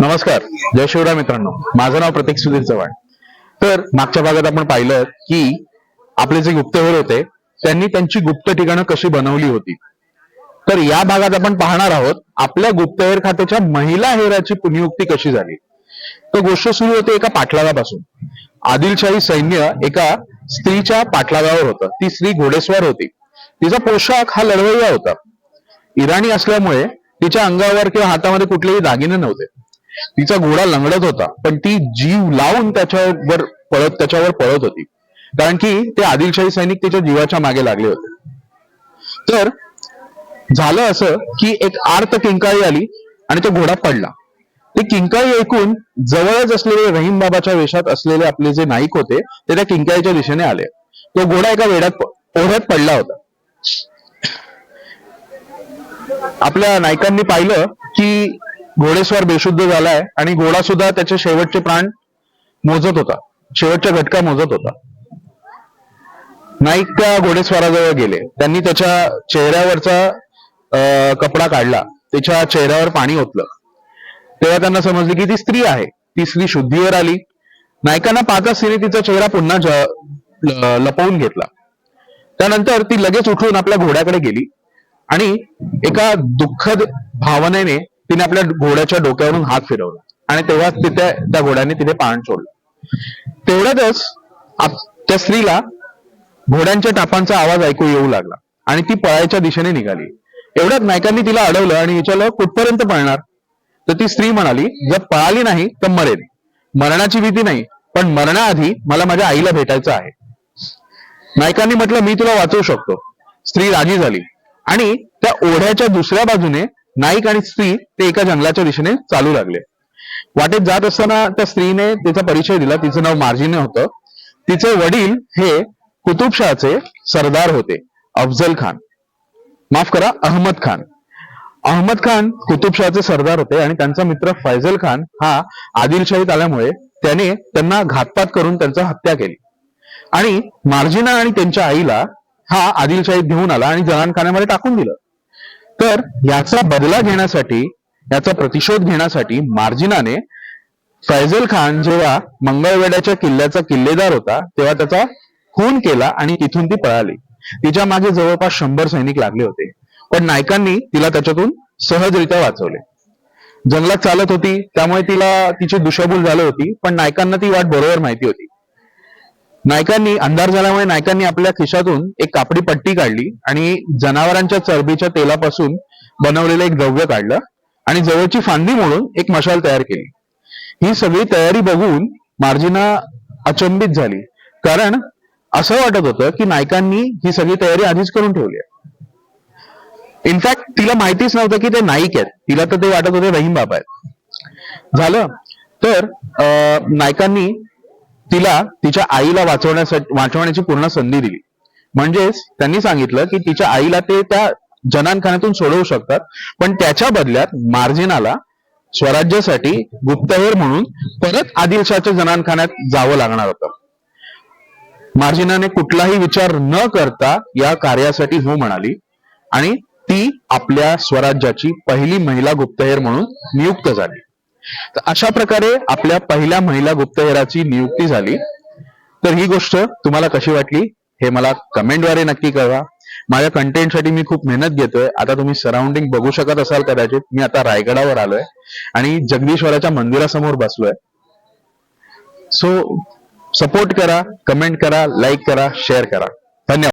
नमस्कार. जय शिवराय मित्रांनो. माझं नाव प्रतीक सुधीर चव्हाण. तर मागच्या भागात आपण पाहिलं की आपले जे गुप्तहेर होते त्यांनी त्यांची गुप्त ठिकाणं कशी बनवली होती. तर या भागात आपण पाहणार आहोत आपल्या गुप्तहेर खात्याच्या महिला हेराची पुनियुक्ती कशी झाली. तर गोष्ट सुरू होते एका पाठलागापासून. आदिलशाही सैन्य एका स्त्रीच्या पाठलागावर होतं. ती स्त्री घोडेस्वार होती. तिचा पोशाख हा लढवय्या होता. इराणी असल्यामुळे तिच्या अंगावर किंवा हातामध्ये कुठलेही दागिने नव्हते. तिचा घोडा लंगडत होता पण ती जीव लावून त्याच्यावर पळत त्याच्यावर पळत होती. कारण की ते आदिलशाही सैनिक तिच्या जीवाच्या मागे लागले होते. तर झालं असं की एक आर्त किंकाळी आली आणि तो घोडा पडला. ते किंकाळी ऐकून जवळच असलेले रहीम बाबाच्या वेशात असलेले आपले जे नाईक होते ते त्या किंकाळीच्या दिशेने आले. तो घोडा एका वेड्यात ओढ्यात पडला होता. आपल्या नायकांनी पाहिलं की घोडेस्वार बेशुद्ध झालाय आणि घोडा सुद्धा त्याचे शेवटचे प्राण मोजत होता. शेवटच्या घटका मोजत होता. नाईक त्या घोडेस्वाराजवळ गेले. त्यांनी त्याच्या चेहऱ्यावरचा अं, कपडा काढला. त्याच्या चेहऱ्यावर पाणी ओतलं. तेव्हा त्यांना समजले की ती स्त्री आहे. ती स्त्री शुद्धीवर आली. नायकांना पाहता तिने तिचा चेहरा पुन्हा ज- लपवून घेतला. त्यानंतर ती लगेच उठून आपल्या घोड्याकडे गेली आणि एका दुःखद भावनेने तिने आपल्या घोड्याच्या डोक्यावरून हात फिरवला. आणि तेव्हा तिथे त्या घोड्याने तिथे पाहण सोडलं. तेवढ्यातच त्या स्त्रीला घोड्यांच्या टापांचा आवाज ऐकू येऊ लागला. आणि ती पळायच्या दिशेने निघाली. एवढ्यात नायकांनी तिला अडवलं आणि विचारलं कुठपर्यंत पळणार? तर ती स्त्री म्हणाली जर पळाली नाही तर मरेल मरणाची भीती नाही पण मरणाआधी मला माझ्या आईला भेटायचं आहे. नायकांनी म्हटलं मी तुला वाचवू शकतो. स्त्री राजी झाली. आणि त्या ओढ्याच्या दुसऱ्या बाजूने नाईक आणि स्त्री ते एका जंगलाच्या दिशेने चालू लागले. वाटेत जात असताना त्या स्त्रीने तिचा परिचय दिला. तिचं नाव मार्जिने होतं. तिचे वडील हे कुतुबशाहचे सरदार होते. अफजल खान. माफ करा अहमद खान. अहमद खान कुतुबशाहचे सरदार होते आणि त्यांचा मित्र फैजल खान हा आदिलशाहीत आल्यामुळे त्याने त्यांना घातपात करून त्यांचा हत्या केली. आणि मार्जिना आणि त्यांच्या आईला हा आदिलशाहीत घेऊन आला आणि जनानखान्यामध्ये टाकून दिलं. तर याचा बदला घेण्यासाठी याचा प्रतिशोध घेण्यासाठी मार्जिनाने फैजल खान जेव्हा मंगळवेड्याच्या किल्ल्याचा किल्लेदार होता तेव्हा त्याचा खून केला आणि तिथून ती पळाली. तिच्यामागे जवळपास शंभर सैनिक लागले होते. पण नायकांनी तिला त्याच्यातून सहजरित्या वाचवले. जंगलात चालत होती त्यामुळे तिला तिची दुशाभूल झाली होती पण नायकांना ती वाट बरोबर माहिती होती. नायकांनी अंधार झाल्यामुळे नायकांनी आपल्या खिशातून एक कापडी पट्टी काढली आणि जनावरांच्या चरबीच्या तेलापासून बनवलेलं एक द्रव्य काढलं आणि जवळची फांदी म्हणून एक मशाल तयार केली. ही सगळी तयारी बघून मार्जिना अचंबित झाली. कारण असं वाटत होतं की नायकांनी ही सगळी तयारी आधीच करून ठेवली आहे. इनफॅक्ट तिला माहितीच नव्हतं की ते नाईक आहेत. तिला तर ते वाटत होते रहीम बाबा आहेत. झालं. तर अं, नायकांनी तिला तिच्या आईला वाचवण्यासाठी वाचवण्याची पूर्ण संधी दिली. म्हणजेच त्यांनी सांगितलं की तिच्या आईला ते त्या जनानखान्यातून सोडवू शकतात पण त्याच्या बदल्यात मार्जिनाला स्वराज्यासाठी गुप्तहेर म्हणून परत आदिलशाच्या जनानखान्यात जावं लागणार होतं. मार्जिनाने कुठलाही विचार न करता या कार्यासाठी हो म्हणाली आणि ती आपल्या स्वराज्याची पहिली महिला गुप्तहेर म्हणून नियुक्त झाली. तर अशा प्रकारे आपल्या पहिल्या महिला गुप्तहेराची नियुक्ती झाली. तर ही गोष्ट तुम्हाला कशी वाटली हे मला कमेंटद्वारे नक्की कळवा. माझ्या कंटेंटसाठी मी खूप मेहनत घेतोय. आता तुम्ही सराउंडिंग बघू शकत असाल कदाचित. मी आता रायगडावर आलोय आणि जगदीश्वराच्या मंदिरासमोर बसलोय. सो सपोर्ट करा कमेंट करा लाईक करा शेअर करा. धन्यवाद.